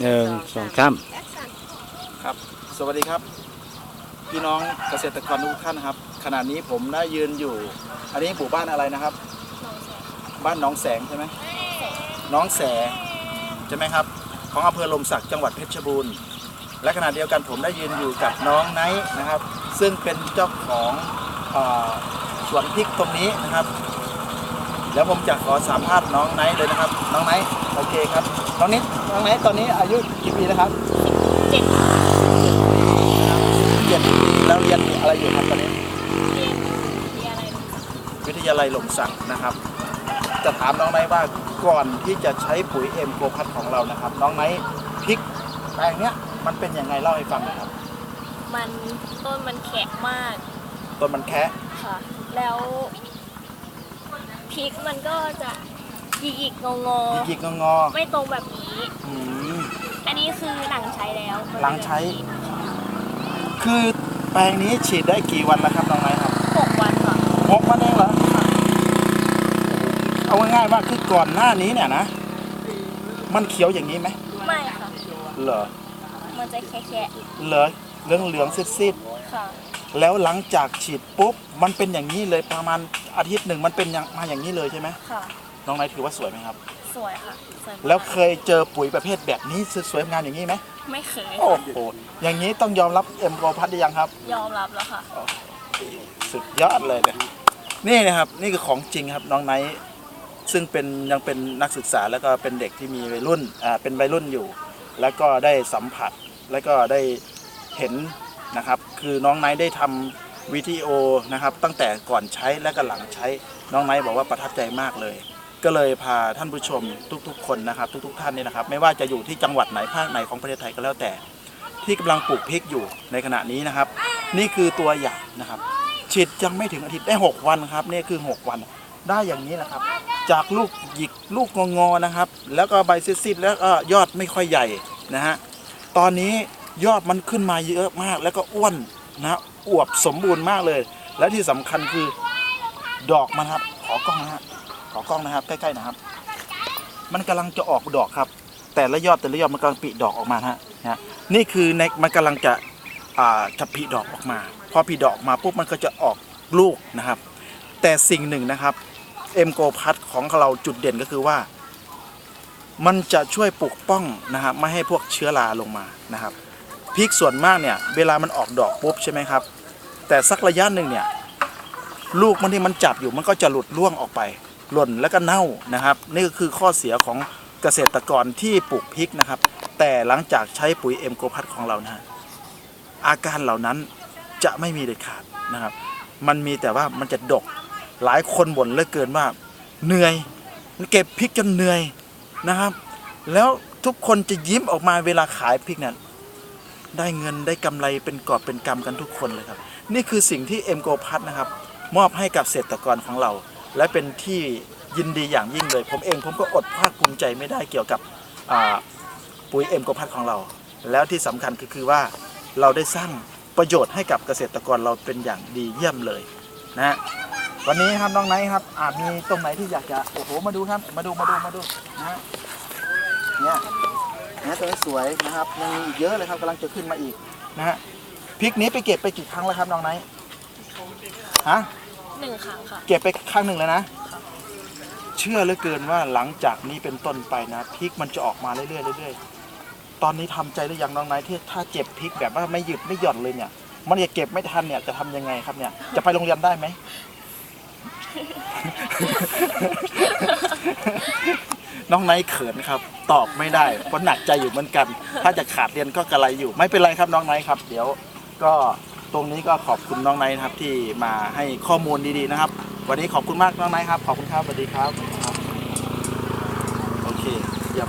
หนึ่งสองสามครับ สวัสดีครับ พี่น้องเกษตรกรทุกท่านนะครับ ขณะนี้ผมได้ยืนอยู่ อันนี้หมู่บ้านอะไรนะครับ บ้านน้องแสงใช่ไหมน้องแสงใช่ไหมครับ ของอำเภอลมศักดิ์จังหวัดเพชรบูรณ์และขณะเดียวกันผมได้ยืนอยู่กับน้องไนท์นะครับ ซึ่งเป็นเจ้าของอสวนพริกตรงนี้นะครับ แล้วผมจะขอสัมภาษณ์น้องไนท์เลยนะครับ น้องไนท์โอเคครับน้องนิดน้องไนท์ตอนนี้อายุกี่ปีแล้วครับเจ็ดเจ็ดปีแล้วเรียนอะไรอยู่ครับตอนนี้เรียนมีอะไรบ้างคะวิทยาลัยหลมศักดิ์นะครับ จะถามน้องไนท์ว่าก่อนที่จะใช้ปุ๋ยเอ็มโกพัทของเรานะครับ น้องไนท์พริกแปลงเนี้ยมันเป็นยังไงเล่าให้ฟังหน่อยครับ มันต้นมันแข็งมาก ต้นมันแคะค่ะ แล้ว พริกมันก็จะหยิกๆงองอหยิกๆงอๆไม่ตรงแบบนี้ๆอืมอันนี้คือหลังใช้แล้วหลังใช้ คือแปลงนี้ฉีดได้กี่วันแล้วครับน้องไนท์ครับหกวันค่ะหกวันเองเหรอเอาง่ายๆว่าคือก่อนหน้านี้เนี่ยนะ มันเขียวอย่างนี้ไหมไม่ค่ะเหรอมันจะแค่เหรอเหลืองเหลืองๆซีดๆๆค่ะแล้วหลังจากฉีดปุ๊บมันเป็นอย่างนี้เลยประมาณ อาทิตย์หนึ่งมันเป็นอย่างมาอย่างนี้เลยใช่ไหมค่ะ น้องนายถือว่าสวยไหมครับ สวยค่ะสวยมากแล้วเคยเจอปุ๋ยประเภทแบบนี้สวยๆงามอย่างนี้ไหมไม่เคยโอ้โหอย่างนี้ต้องยอมรับเอ็มโรพัทหรือยังครับ ยอมรับแล้วค่ะ สุดยอดเลยเนี่ยนี่นะครับนี่คือของจริงครับน้องไนท์ซึ่งเป็นยังเป็นนักศึกษาแล้วก็เป็นเด็กที่มีวัยรุ่นอ่าเป็นวัยรุ่นอยู่ แล้วก็ได้สัมผัสแล้วก็ได้เห็นนะครับ คือน้องไนท์ได้ทำ วิดีโอนะครับตั้งแต่ก่อนใช้และก็หลังใช้น้องไนท์บอกว่าประทับใจมากเลย ก็เลยพาท่านผู้ชมทุกๆ คนนะครับ ทุกๆ ท่านนี่นะครับ ไม่ว่าจะอยู่ที่จังหวัดไหนภาคไหนของประเทศไทยก็แล้วแต่ ที่กำลังปลูกพริกอยู่ในขณะนี้นะครับ นี่คือตัวอย่างนะครับฉีดยังไม่ถึงอาทิตย์ได้ 6 วันครับนี่คือ 6 วันได้อย่างนี้แหละครับ จากลูกหยิกลูกงอๆนะครับ แล้วก็ใบซิดๆแล้วก็ยอดไม่ค่อยใหญ่นะฮะตอนนี้ยอดมันขึ้นมาเยอะมากแล้วก็อ้วนนะ อวบสมบูรณ์มากเลย และที่สำคัญคือดอกมันครับ ขอกล้องนะฮะขอกล้องนะครับใกล้ๆนะครับ มันกำลังจะออกดอกครับ แต่ละยอดแต่ละยอดมันกำลังปลิดอกออกมาฮะนะนี่คือในมันกำลังจะอ่าจะผลิดอกออกมา พอผลิดอกออกมาปุ๊บมันก็จะออกลูกนะครับ แต่สิ่งหนึ่งนะครับเอ็มโกพัทของเราจุดเด่นก็คือว่า มันจะช่วยปกป้องนะครับไม่ให้พวกเชื้อราลงมานะครับ พริกส่วนมากเนี่ยเวลามันออกดอกปุ๊บใช่ไหมครับ แต่สักระยะหนึ่งเนี่ยลูกมันที่มันจับอยู่มันก็จะหลุดร่วงออกไป หล่นแล้วก็เน่านะครับ นี่ก็คือข้อเสียของเกษตรกรที่ปลูกพริกนะครับ แต่หลังจากใช้ปุ๋ยเอ็มโกพัทของเรานะฮะอาการเหล่านั้นจะไม่มีเด็ดขาดนะครับ มันมีแต่ว่ามันจะดกหลายคนบ่นเหลือเกินว่าเหนื่อยเก็บพริกจนเหนื่อยนะครับ แล้วทุกคนจะยิ้มออกมาเวลาขายพริกนั้น ได้เงินได้กำไรเป็นกอบเป็นกำกันทุกคนเลยครับ นี่คือสิ่งที่เอ็มโกพัทนะครับ มอบให้กับเกษตรกรของเรา และเป็นที่ยินดีอย่างยิ่งเลย ผมเองผมก็อดภาคภูมิใจไม่ได้เกี่ยวกับปุ๋ยเอ็มโกพัทของเรา แล้วที่สำคัญก็คือว่าเราได้สร้างประโยชน์ให้กับเกษตรกรเราเป็นอย่างดีเยี่ยมเลยนะวันนี้ครับน้องไนท์ครับอาจมีตรงไหนที่อยากจะโอ้โหมาดูครับมาดูมาดูมาดูนะฮะเนี่ย นี่ยตัวนี้สวยนะครับยังมีอีกเยอะเลยครับกำลังจะขึ้นมาอีกนะฮะพริกนี้ไปเก็บไปกี่ครั้งแล้วครับน้องไนท์ฮะหนึ่งครั้งค่ะ เก็บไปครั้งหนึ่งแล้วนะ เชื่อเหลือเกินว่าหลังจากนี้เป็นต้นไปนะพริกมันจะออกมาเรื่อยๆเรื่อยๆตอนนี้ทำใจหรือยังน้องไนท์ที่ถ้าเจ็บพริกแบบว่าไม่หยุดไม่หย่อนเลยเนี่ย มันจะเก็บไม่ทันเนี่ยจะทำยังไงครับเนี่ยจะไปโรงเรียนได้ไหม น้องไนท์เขินครับ ตอบไม่ได้เพราะหนักใจอยู่เหมือนกัน ถ้าจะขาดเรียนก็กระไรอยู่ ไม่เป็นไรครับน้องไนท์ครับ เดี๋ยวก็ตรงนี้ก็ขอบคุณน้องไนท์นะครับที่มาให้ข้อมูลดีๆนะครับ วันนี้ขอบคุณมากน้องไนท์ครับขอบคุณครับสวัสดีครับ โอเคเยี่ยม